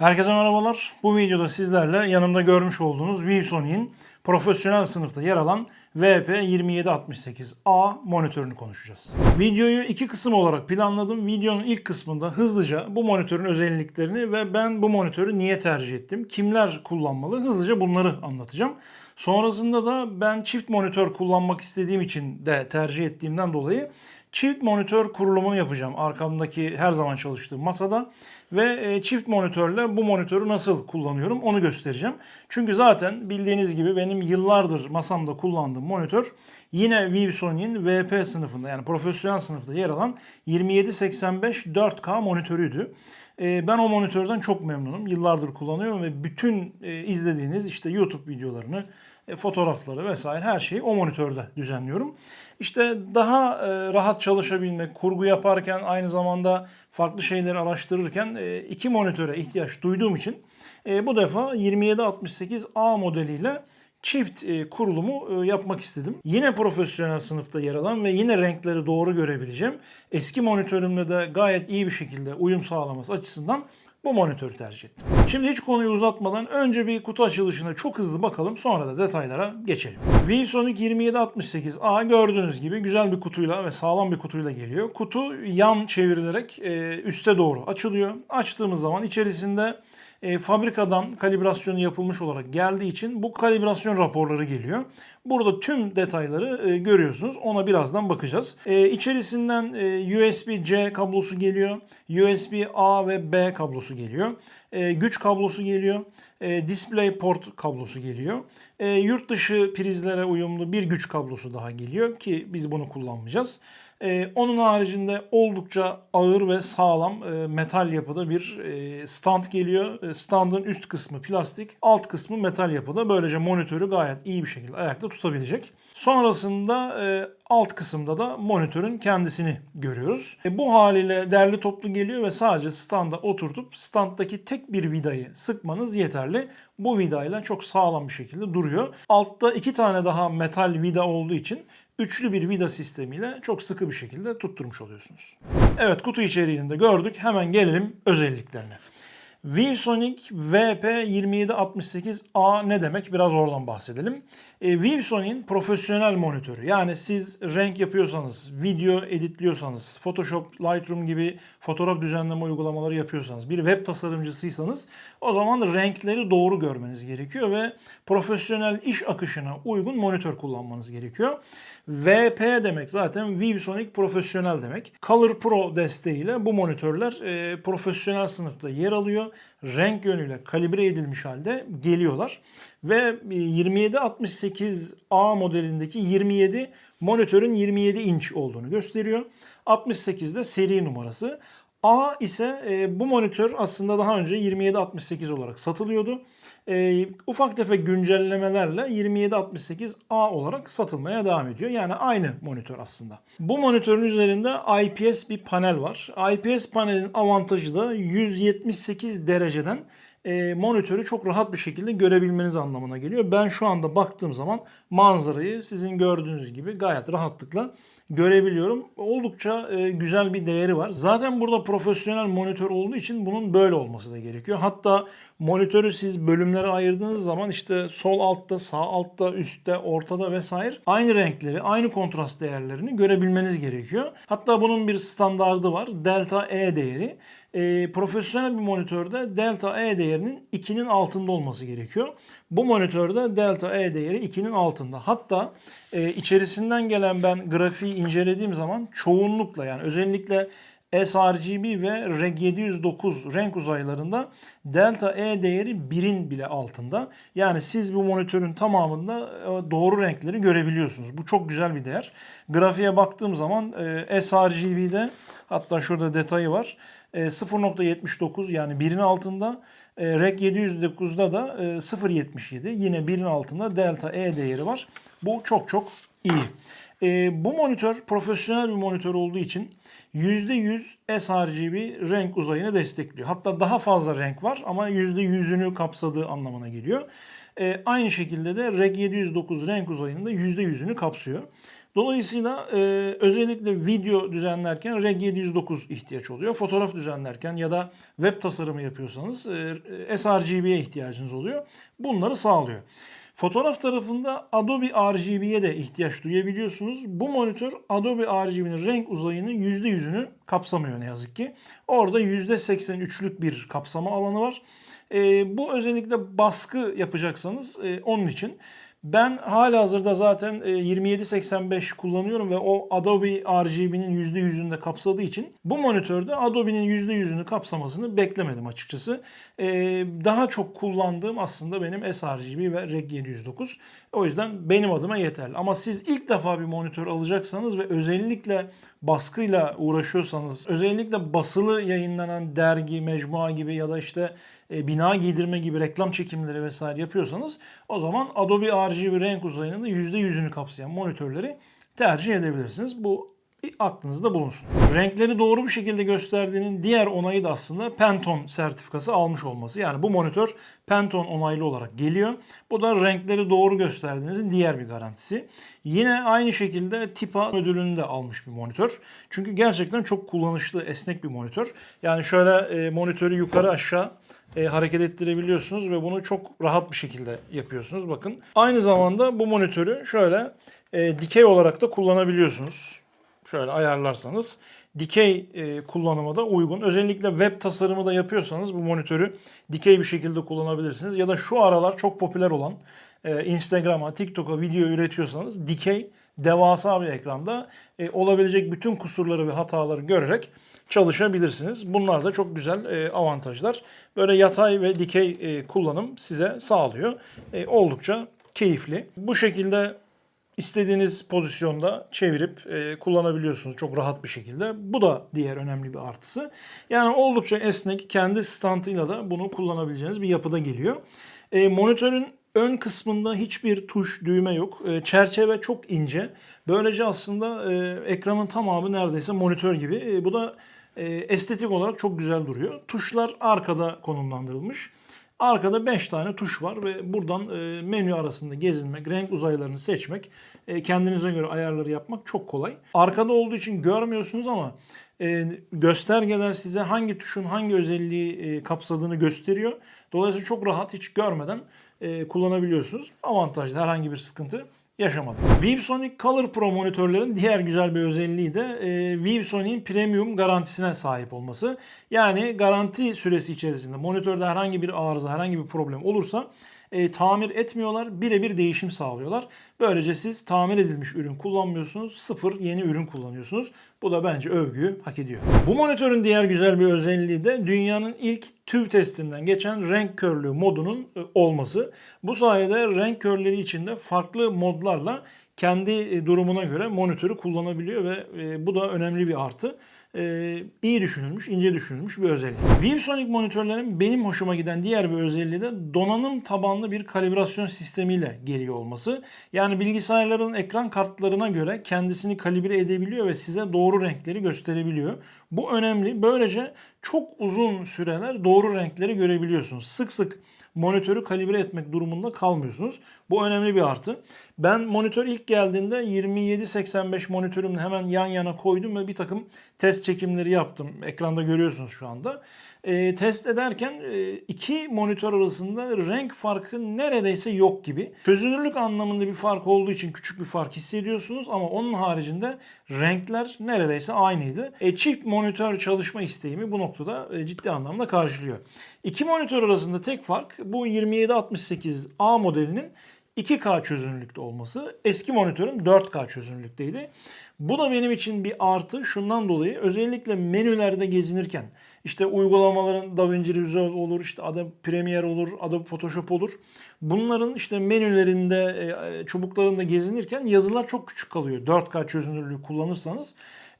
Herkese merhabalar. Bu videoda sizlerle yanımda görmüş olduğunuz ViewSony'in profesyonel sınıfta yer alan VP2768A monitörünü konuşacağız. Videoyu iki kısım olarak planladım. Videonun ilk kısmında hızlıca bu monitörün özelliklerini ve ben bu monitörü niye tercih ettim, kimler kullanmalı hızlıca bunları anlatacağım. Sonrasında da ben çift monitör kullanmak istediğim için de tercih ettiğimden dolayı çift monitör kurulumunu yapacağım arkamdaki her zaman çalıştığım masada ve e, çift monitörle bu monitörü nasıl kullanıyorum onu göstereceğim. Çünkü zaten bildiğiniz gibi benim yıllardır masamda kullandığım monitör yine ViewSony'in VP sınıfında yani profesyonel sınıfta yer alan 2785 4K monitörüydü. E, Ben o monitörden çok memnunum. Yıllardır kullanıyorum ve bütün e, izlediğiniz işte YouTube videolarını, fotoğrafları vesaire her şeyi o monitörde düzenliyorum. İşte daha e, rahat çalışabilmek, kurgu yaparken aynı zamanda farklı şeyleri araştırırken e, iki monitöre ihtiyaç duyduğum için e, bu defa 2768A modeliyle çift e, kurulumu e, yapmak istedim. Yine profesyonel sınıfta yer alan ve yine renkleri doğru görebileceğim. Eski monitörümle de gayet iyi bir şekilde uyum sağlaması açısından bu monitörü tercih ettim. Şimdi hiç konuyu uzatmadan önce bir kutu açılışına çok hızlı bakalım sonra da detaylara geçelim. ViewSonic 2768A gördüğünüz gibi güzel bir kutuyla ve sağlam bir kutuyla geliyor. Kutu yan çevrilerek e, üste doğru açılıyor. Açtığımız zaman içerisinde e, fabrikadan kalibrasyonu yapılmış olarak geldiği için bu kalibrasyon raporları geliyor. Burada tüm detayları e, görüyorsunuz. Ona birazdan bakacağız. E, içerisinden e, USB-C kablosu geliyor. USB-A ve B kablosu geliyor. E, güç kablosu geliyor. E, display port kablosu geliyor. E, yurt dışı prizlere uyumlu bir güç kablosu daha geliyor ki biz bunu kullanmayacağız. Ee, onun haricinde oldukça ağır ve sağlam e, metal yapıda bir e, stand geliyor. E, standın üst kısmı plastik, alt kısmı metal yapıda. Böylece monitörü gayet iyi bir şekilde ayakta tutabilecek. Sonrasında e, alt kısımda da monitörün kendisini görüyoruz. E, bu haliyle derli toplu geliyor ve sadece standa oturtup standdaki tek bir vidayı sıkmanız yeterli. Bu vidayla çok sağlam bir şekilde duruyor. Altta iki tane daha metal vida olduğu için üçlü bir vida sistemiyle çok sıkı bir şekilde tutturmuş oluyorsunuz. Evet kutu içeriğini de gördük. Hemen gelelim özelliklerine. ViewSonic VP2768A ne demek? Biraz oradan bahsedelim. E, ViewSonic'in profesyonel monitörü. Yani siz renk yapıyorsanız, video editliyorsanız, Photoshop, Lightroom gibi fotoğraf düzenleme uygulamaları yapıyorsanız, bir web tasarımcısıysanız o zaman renkleri doğru görmeniz gerekiyor ve profesyonel iş akışına uygun monitör kullanmanız gerekiyor. VP demek zaten ViewSonic profesyonel demek. Color Pro desteğiyle bu monitörler e, profesyonel sınıfta yer alıyor. Renk yönüyle kalibre edilmiş halde geliyorlar. Ve 2768A modelindeki 27 monitörün 27 inç olduğunu gösteriyor. 68 de seri numarası. A ise e, bu monitör aslında daha önce 2768 olarak satılıyordu. E, ufak tefek güncellemelerle 2768A olarak satılmaya devam ediyor. Yani aynı monitör aslında. Bu monitörün üzerinde IPS bir panel var. IPS panelin avantajı da 178 dereceden e, monitörü çok rahat bir şekilde görebilmeniz anlamına geliyor. Ben şu anda baktığım zaman manzarayı sizin gördüğünüz gibi gayet rahatlıkla görebiliyorum. Oldukça e, güzel bir değeri var. Zaten burada profesyonel monitör olduğu için bunun böyle olması da gerekiyor. Hatta monitörü siz bölümlere ayırdığınız zaman işte sol altta, sağ altta, üstte, ortada vesaire aynı renkleri, aynı kontrast değerlerini görebilmeniz gerekiyor. Hatta bunun bir standardı var. Delta E değeri. E, profesyonel bir monitörde delta E değerinin 2'nin altında olması gerekiyor. Bu monitörde delta E değeri 2'nin altında. Hatta e, içerisinden gelen ben grafiği incelediğim zaman çoğunlukla yani özellikle sRGB ve Reg 709 renk uzaylarında delta E değeri 1'in bile altında. Yani siz bu monitörün tamamında e, doğru renkleri görebiliyorsunuz. Bu çok güzel bir değer. Grafiğe baktığım zaman e, sRGB'de hatta şurada detayı var. E, 0.79 yani 1'in altında. E, Reg 709'da da e, 0.77 yine 1'in altında delta E değeri var. Bu çok çok iyi. E, bu monitör profesyonel bir monitör olduğu için %100 sRGB renk uzayını destekliyor. Hatta daha fazla renk var ama %100'ünü kapsadığı anlamına geliyor. E, aynı şekilde de Reg 709 renk uzayının da %100'ünü kapsıyor. Dolayısıyla e, özellikle video düzenlerken Reg 709 ihtiyaç oluyor. Fotoğraf düzenlerken ya da web tasarımı yapıyorsanız e, sRGB'ye ihtiyacınız oluyor. Bunları sağlıyor. Fotoğraf tarafında Adobe RGB'ye de ihtiyaç duyabiliyorsunuz. Bu monitör Adobe RGB'nin renk uzayının %100'ünü kapsamıyor ne yazık ki. Orada %83'lük bir kapsama alanı var. E, bu özellikle baskı yapacaksanız e, onun için. Ben hala hazırda zaten e, 2785 kullanıyorum ve o Adobe RGB'nin %100'ünü de kapsadığı için bu monitörde Adobe'nin %100'ünü kapsamasını beklemedim açıkçası. E, daha çok kullandığım aslında benim sRGB ve Reg 709. O yüzden benim adıma yeterli. Ama siz ilk defa bir monitör alacaksanız ve özellikle baskıyla uğraşıyorsanız, özellikle basılı yayınlanan dergi, mecmua gibi ya da işte e, bina giydirme gibi reklam çekimleri vesaire yapıyorsanız o zaman Adobe RGB renk uzayının da %100'ünü kapsayan monitörleri tercih edebilirsiniz. Bu aklınızda bulunsun. Renkleri doğru bir şekilde gösterdiğinin diğer onayı da aslında Pantone sertifikası almış olması. Yani bu monitör Pantone onaylı olarak geliyor. Bu da renkleri doğru gösterdiğinizin diğer bir garantisi. Yine aynı şekilde TIPA ödülünü de almış bir monitör. Çünkü gerçekten çok kullanışlı, esnek bir monitör. Yani şöyle e, monitörü yukarı aşağı e, hareket ettirebiliyorsunuz ve bunu çok rahat bir şekilde yapıyorsunuz. Bakın. Aynı zamanda bu monitörü şöyle e, dikey olarak da kullanabiliyorsunuz. Şöyle ayarlarsanız dikey e, kullanıma da uygun. Özellikle web tasarımı da yapıyorsanız bu monitörü dikey bir şekilde kullanabilirsiniz. Ya da şu aralar çok popüler olan e, Instagram'a, TikTok'a video üretiyorsanız dikey devasa bir ekranda e, olabilecek bütün kusurları ve hataları görerek çalışabilirsiniz. Bunlar da çok güzel e, avantajlar. Böyle yatay ve dikey e, kullanım size sağlıyor. E, oldukça keyifli. Bu şekilde istediğiniz pozisyonda çevirip e, kullanabiliyorsunuz çok rahat bir şekilde. Bu da diğer önemli bir artısı. Yani oldukça esnek, kendi standıyla da bunu kullanabileceğiniz bir yapıda geliyor. E, monitörün ön kısmında hiçbir tuş, düğme yok. E, çerçeve çok ince. Böylece aslında e, ekranın tamamı neredeyse monitör gibi. E, bu da e, estetik olarak çok güzel duruyor. Tuşlar arkada konumlandırılmış. Arkada 5 tane tuş var ve buradan menü arasında gezinmek, renk uzaylarını seçmek, kendinize göre ayarları yapmak çok kolay. Arkada olduğu için görmüyorsunuz ama göstergeler size hangi tuşun hangi özelliği kapsadığını gösteriyor. Dolayısıyla çok rahat hiç görmeden e, kullanabiliyorsunuz. Avantajlı herhangi bir sıkıntı yaşamadım. ViewSonic Color Pro monitörlerin diğer güzel bir özelliği de e, ViewSonic'in premium garantisine sahip olması. Yani garanti süresi içerisinde monitörde herhangi bir arıza, herhangi bir problem olursa e, tamir etmiyorlar, birebir değişim sağlıyorlar. Böylece siz tamir edilmiş ürün kullanmıyorsunuz, sıfır yeni ürün kullanıyorsunuz. Bu da bence övgüyü hak ediyor. Bu monitörün diğer güzel bir özelliği de dünyanın ilk TÜV testinden geçen renk körlüğü modunun e, olması. Bu sayede renk körleri içinde farklı modlarla kendi e, durumuna göre monitörü kullanabiliyor ve e, bu da önemli bir artı e, iyi düşünülmüş, ince düşünülmüş bir özellik. ViewSonic monitörlerin benim hoşuma giden diğer bir özelliği de donanım tabanlı bir kalibrasyon sistemiyle geliyor olması. Yani bilgisayarların ekran kartlarına göre kendisini kalibre edebiliyor ve size doğru renkleri gösterebiliyor. Bu önemli. Böylece çok uzun süreler doğru renkleri görebiliyorsunuz. Sık sık monitörü kalibre etmek durumunda kalmıyorsunuz. Bu önemli bir artı. Ben monitör ilk geldiğinde 2785 monitörümle hemen yan yana koydum ve bir takım test çekimleri yaptım. Ekranda görüyorsunuz şu anda. E, test ederken e, iki monitör arasında renk farkı neredeyse yok gibi. Çözünürlük anlamında bir fark olduğu için küçük bir fark hissediyorsunuz ama onun haricinde renkler neredeyse aynıydı. E, çift monitör çalışma isteğimi bu noktada e, ciddi anlamda karşılıyor. İki monitör arasında tek fark bu 2768A modelinin 2K çözünürlükte olması. Eski monitörüm 4K çözünürlükteydi. Bu da benim için bir artı şundan dolayı özellikle menülerde gezinirken işte uygulamaların DaVinci Resolve olur, işte Adobe Premiere olur, Adobe Photoshop olur. Bunların işte menülerinde, e, çubuklarında gezinirken yazılar çok küçük kalıyor. 4K çözünürlüğü kullanırsanız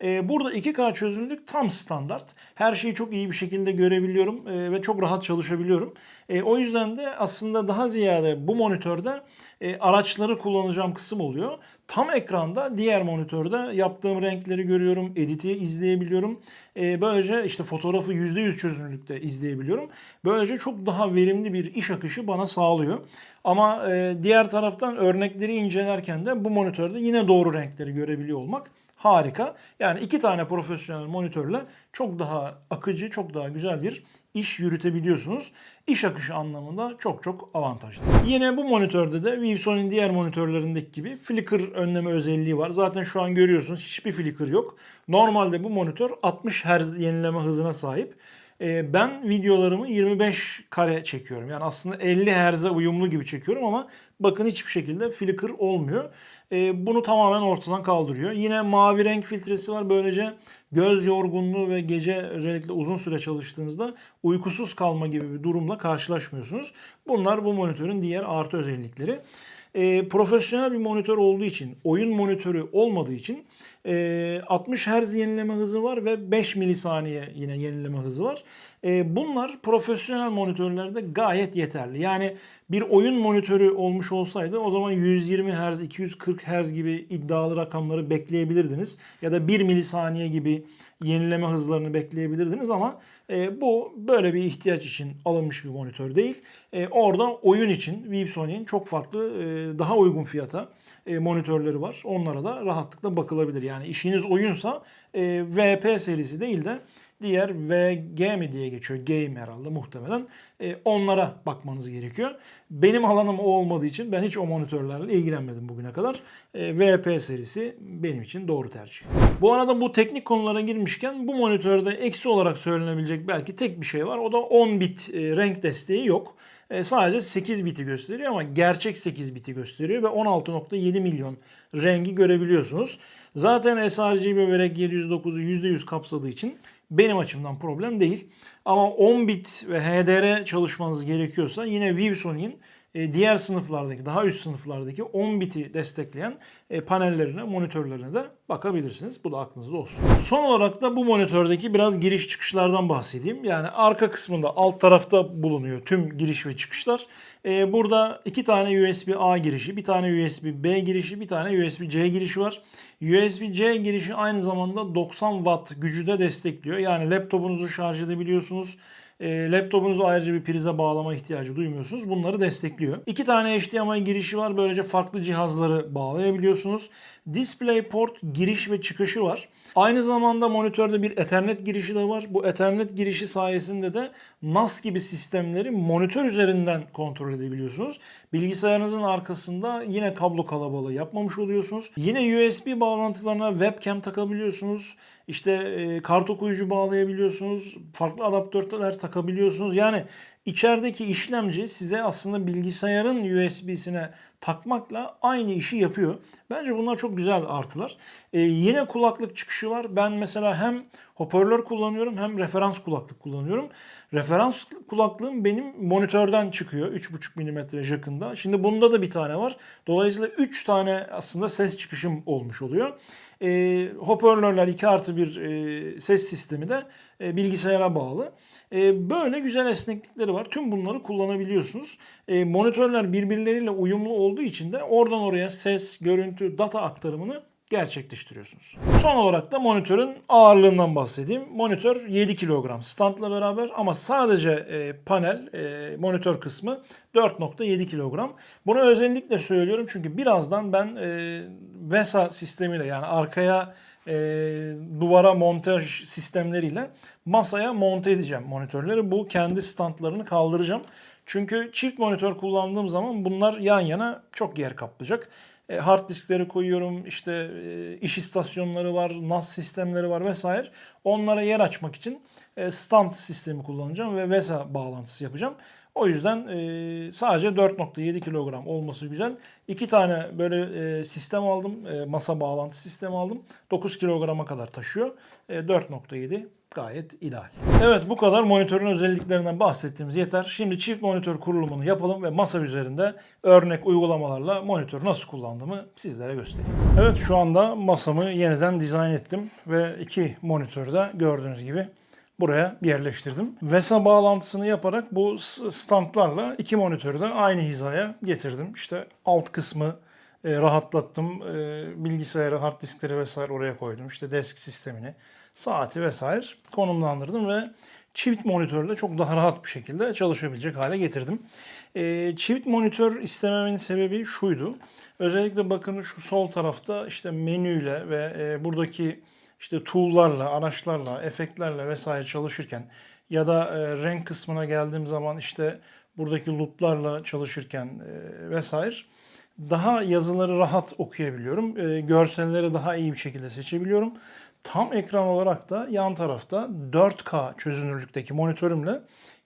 E, burada 2K çözünürlük tam standart. Her şeyi çok iyi bir şekilde görebiliyorum e, ve çok rahat çalışabiliyorum. E, o yüzden de aslında daha ziyade bu monitörde e, araçları kullanacağım kısım oluyor. Tam ekranda diğer monitörde yaptığım renkleri görüyorum, editi izleyebiliyorum. E, böylece işte fotoğrafı %100 çözünürlükte izleyebiliyorum. Böylece çok daha verimli bir iş akışı bana sağlıyor. Ama e, diğer taraftan örnekleri incelerken de bu monitörde yine doğru renkleri görebiliyor olmak harika. Yani iki tane profesyonel monitörle çok daha akıcı, çok daha güzel bir iş yürütebiliyorsunuz. İş akışı anlamında çok çok avantajlı. Yine bu monitörde de Vivson'un diğer monitörlerindeki gibi flicker önleme özelliği var. Zaten şu an görüyorsunuz hiçbir flicker yok. Normalde bu monitör 60 Hz yenileme hızına sahip. Ee, Ben videolarımı 25 kare çekiyorum. Yani aslında 50 Hz'e uyumlu gibi çekiyorum ama bakın hiçbir şekilde flicker olmuyor. Ee, Bunu tamamen ortadan kaldırıyor. Yine mavi renk filtresi var. Böylece göz yorgunluğu ve gece özellikle uzun süre çalıştığınızda uykusuz kalma gibi bir durumla karşılaşmıyorsunuz. Bunlar bu monitörün diğer artı özellikleri. Ee, profesyonel bir monitör olduğu için, oyun monitörü olmadığı için e, 60 Hz yenileme hızı var ve 5 milisaniye yine yenileme hızı var. E, bunlar profesyonel monitörlerde gayet yeterli. Yani bir oyun monitörü olmuş olsaydı o zaman 120 Hz, 240 Hz gibi iddialı rakamları bekleyebilirdiniz. Ya da 1 milisaniye gibi yenileme hızlarını bekleyebilirdiniz ama e, bu böyle bir ihtiyaç için alınmış bir monitör değil. E, orada oyun için Vivsony'in çok farklı e, daha uygun fiyata e, monitörleri var. Onlara da rahatlıkla bakılabilir. Yani işiniz oyunsa e, VP serisi değil de diğer VG mi diye geçiyor. Game herhalde muhtemelen. E, onlara bakmanız gerekiyor. Benim alanım o olmadığı için ben hiç o monitörlerle ilgilenmedim bugüne kadar. E, VP serisi benim için doğru tercih. Bu arada bu teknik konulara girmişken bu monitörde eksi olarak söylenebilecek belki tek bir şey var. O da 10 bit e, renk desteği yok. E, sadece 8 biti gösteriyor ama gerçek 8 biti gösteriyor ve 16.7 milyon rengi görebiliyorsunuz. Zaten sRGB ve REG 709'u %100 kapsadığı için benim açımdan problem değil. Ama 10 bit ve HDR çalışmanız gerekiyorsa yine Vivsony'in e, diğer sınıflardaki, daha üst sınıflardaki 10 biti destekleyen e, panellerine, monitörlerine de bakabilirsiniz. Bu da aklınızda olsun. Son olarak da bu monitördeki biraz giriş çıkışlardan bahsedeyim. Yani arka kısmında alt tarafta bulunuyor tüm giriş ve çıkışlar. E, burada iki tane USB-A girişi, bir tane USB-B girişi, bir tane USB-C girişi var. USB-C girişi aynı zamanda 90 Watt gücü de destekliyor. Yani laptopunuzu şarj edebiliyorsunuz. E, laptopunuzu ayrıca bir prize bağlama ihtiyacı duymuyorsunuz. Bunları destekliyor. İki tane HDMI girişi var. Böylece farklı cihazları bağlayabiliyorsunuz. DisplayPort giriş ve çıkışı var. Aynı zamanda monitörde bir Ethernet girişi de var. Bu Ethernet girişi sayesinde de NAS gibi sistemleri monitör üzerinden kontrol edebiliyorsunuz. Bilgisayarınızın arkasında yine kablo kalabalığı yapmamış oluyorsunuz. Yine USB bağlantılarına webcam takabiliyorsunuz. İşte e, kart okuyucu bağlayabiliyorsunuz. Farklı adaptörler takabiliyorsunuz. Yani içerideki işlemci size aslında bilgisayarın USB'sine takmakla aynı işi yapıyor. Bence bunlar çok güzel artılar. Ee, yine kulaklık çıkışı var. Ben mesela hem hoparlör kullanıyorum hem referans kulaklık kullanıyorum. Referans kulaklığım benim monitörden çıkıyor. 3.5 mm jakında. Şimdi bunda da bir tane var. Dolayısıyla 3 tane aslında ses çıkışım olmuş oluyor. E, hoparlörler 2 artı bir e, ses sistemi de e, bilgisayara bağlı. E, böyle güzel esneklikleri var. Tüm bunları kullanabiliyorsunuz. E, monitörler birbirleriyle uyumlu olduğu için de oradan oraya ses, görüntü, data aktarımını gerçekleştiriyorsunuz. Son olarak da monitörün ağırlığından bahsedeyim. Monitör 7 kilogram standla beraber ama sadece e, panel, e, monitör kısmı 4.7 kilogram. Bunu özellikle söylüyorum çünkü birazdan ben e, VESA sistemiyle yani arkaya e, duvara montaj sistemleriyle masaya monte edeceğim monitörleri. Bu kendi standlarını kaldıracağım. Çünkü çift monitör kullandığım zaman bunlar yan yana çok yer kaplayacak. E, hard diskleri koyuyorum, işte e, iş istasyonları var, NAS sistemleri var vesaire. Onlara yer açmak için stand sistemi kullanacağım ve VESA bağlantısı yapacağım. O yüzden e, sadece 4.7 kilogram olması güzel. İki tane böyle e, sistem aldım. E, masa bağlantı sistemi aldım. 9 kilograma kadar taşıyor. E, 4.7 gayet ideal. Evet bu kadar monitörün özelliklerinden bahsettiğimiz yeter. Şimdi çift monitör kurulumunu yapalım ve masa üzerinde örnek uygulamalarla monitörü nasıl kullandığımı sizlere göstereyim. Evet şu anda masamı yeniden dizayn ettim ve iki monitörü de gördüğünüz gibi buraya yerleştirdim. VESA bağlantısını yaparak bu standlarla iki monitörü de aynı hizaya getirdim. İşte alt kısmı e, rahatlattım. E, bilgisayarı, hard diskleri vesaire oraya koydum. İşte desk sistemini, saati vesaire konumlandırdım ve çift monitörle çok daha rahat bir şekilde çalışabilecek hale getirdim. E, çift monitör istememin sebebi şuydu. Özellikle bakın şu sol tarafta işte menüyle ve e, buradaki işte tool'larla, araçlarla, efektlerle vesaire çalışırken ya da e, renk kısmına geldiğim zaman işte buradaki loop'larla çalışırken e, vesaire daha yazıları rahat okuyabiliyorum. E, görselleri daha iyi bir şekilde seçebiliyorum. Tam ekran olarak da yan tarafta 4K çözünürlükteki monitörümle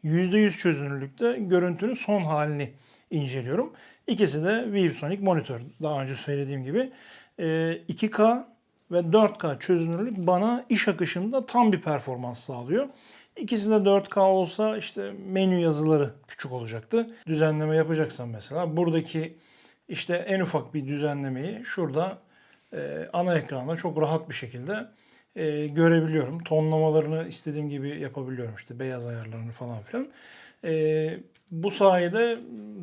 %100 çözünürlükte görüntünün son halini inceliyorum. İkisi de ViewSonic monitör. Daha önce söylediğim gibi E, 2K ve 4K çözünürlük bana iş akışında tam bir performans sağlıyor. İkisi de 4K olsa işte menü yazıları küçük olacaktı. Düzenleme yapacaksam mesela buradaki işte en ufak bir düzenlemeyi şurada e, ana ekranda çok rahat bir şekilde e, görebiliyorum. Tonlamalarını istediğim gibi yapabiliyorum işte beyaz ayarlarını falan filan. E, bu sayede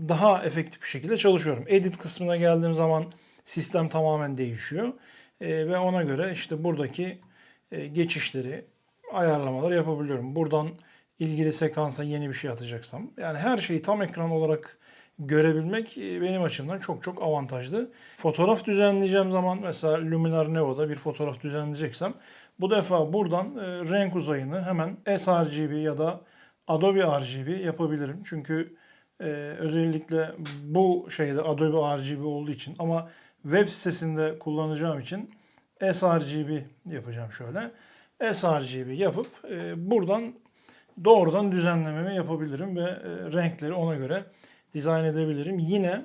daha efektif bir şekilde çalışıyorum. Edit kısmına geldiğim zaman sistem tamamen değişiyor. E, ve ona göre işte buradaki e, geçişleri, ayarlamaları yapabiliyorum. Buradan ilgili sekansa yeni bir şey atacaksam. Yani her şeyi tam ekran olarak görebilmek e, benim açımdan çok çok avantajlı. Fotoğraf düzenleyeceğim zaman mesela Luminar Neo'da bir fotoğraf düzenleyeceksem bu defa buradan e, renk uzayını hemen sRGB ya da Adobe RGB yapabilirim. Çünkü e, özellikle bu şeyde Adobe RGB olduğu için ama web sitesinde kullanacağım için sRGB yapacağım şöyle. sRGB yapıp e, buradan doğrudan düzenlememi yapabilirim ve e, renkleri ona göre dizayn edebilirim. Yine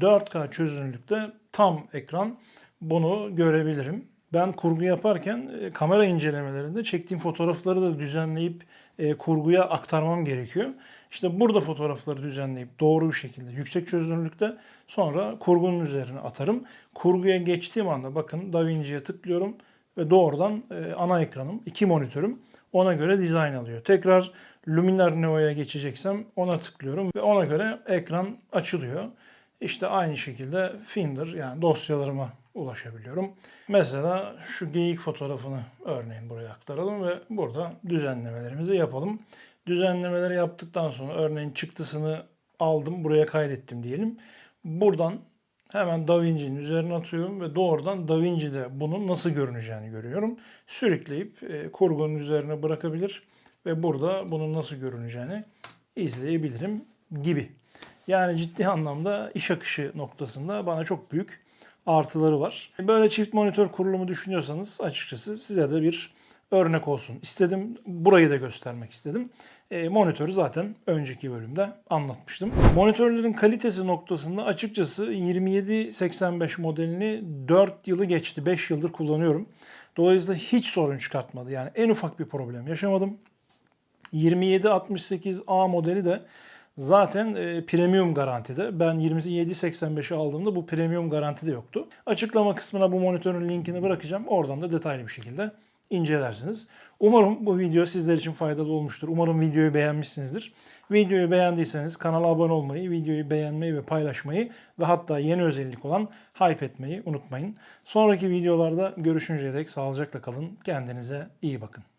4K çözünürlükte tam ekran bunu görebilirim. Ben kurgu yaparken e, kamera incelemelerinde çektiğim fotoğrafları da düzenleyip e, kurguya aktarmam gerekiyor. İşte burada fotoğrafları düzenleyip doğru bir şekilde yüksek çözünürlükte sonra kurgunun üzerine atarım. Kurguya geçtiğim anda bakın DaVinci'ye tıklıyorum ve doğrudan e, ana ekranım, iki monitörüm ona göre dizayn alıyor. Tekrar Luminar Neo'ya geçeceksem ona tıklıyorum ve ona göre ekran açılıyor. İşte aynı şekilde Finder yani dosyalarıma ulaşabiliyorum. Mesela şu geyik fotoğrafını örneğin buraya aktaralım ve burada düzenlemelerimizi yapalım. Düzenlemeleri yaptıktan sonra örneğin çıktısını aldım buraya kaydettim diyelim. Buradan hemen DaVinci'nin üzerine atıyorum ve doğrudan DaVinci'de bunun nasıl görüneceğini görüyorum. Sürükleyip e, kurgunun üzerine bırakabilir ve burada bunun nasıl görüneceğini izleyebilirim gibi. Yani ciddi anlamda iş akışı noktasında bana çok büyük artıları var. Böyle çift monitör kurulumu düşünüyorsanız açıkçası size de bir örnek olsun istedim. Burayı da göstermek istedim. E, monitörü zaten önceki bölümde anlatmıştım. Monitörlerin kalitesi noktasında açıkçası 2785 modelini 4 yılı geçti. 5 yıldır kullanıyorum. Dolayısıyla hiç sorun çıkartmadı. Yani en ufak bir problem yaşamadım. 2768A modeli de zaten e, premium garantide. Ben 2785'i aldığımda bu premium garantide yoktu. Açıklama kısmına bu monitörün linkini bırakacağım. Oradan da detaylı bir şekilde incelersiniz. Umarım bu video sizler için faydalı olmuştur. Umarım videoyu beğenmişsinizdir. Videoyu beğendiyseniz kanala abone olmayı, videoyu beğenmeyi ve paylaşmayı ve hatta yeni özellik olan hype etmeyi unutmayın. Sonraki videolarda görüşünceye dek sağlıcakla kalın. Kendinize iyi bakın.